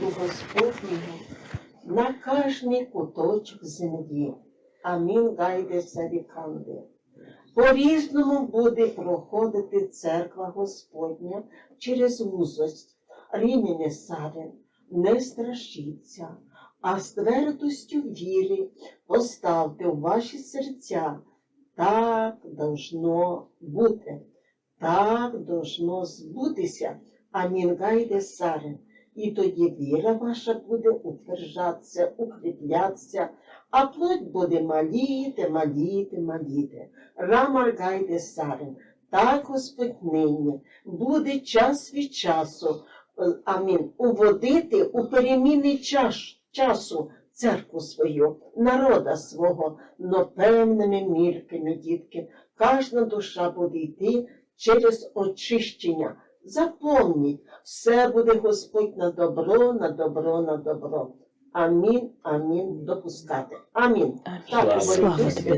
Господнього на кожний куточок землі. Амінь гайде саріканде. По-різному буде проходити церква Господня через вузость. Ріміне сарен, не страшіться, а з твердостю віри поставте в ваші серця. Так должно бути. Так должно збутися. Амінь гайде сарен. І тоді віра ваша буде утверджатися, укріплятися, а плоть буде маліти, маліти, маліти. Рамар гайде сарен. Так Господь нині буде час від часу, е, амін, уводити у перемінний час, часу церкву свою, народа свого, но певними мірками, дітки. Кожна душа буде йти через очищення. Запомніть, все буде Господь на добро, на добро, на добро. Амінь, амінь, допускати. Амінь. Так Слава тобі.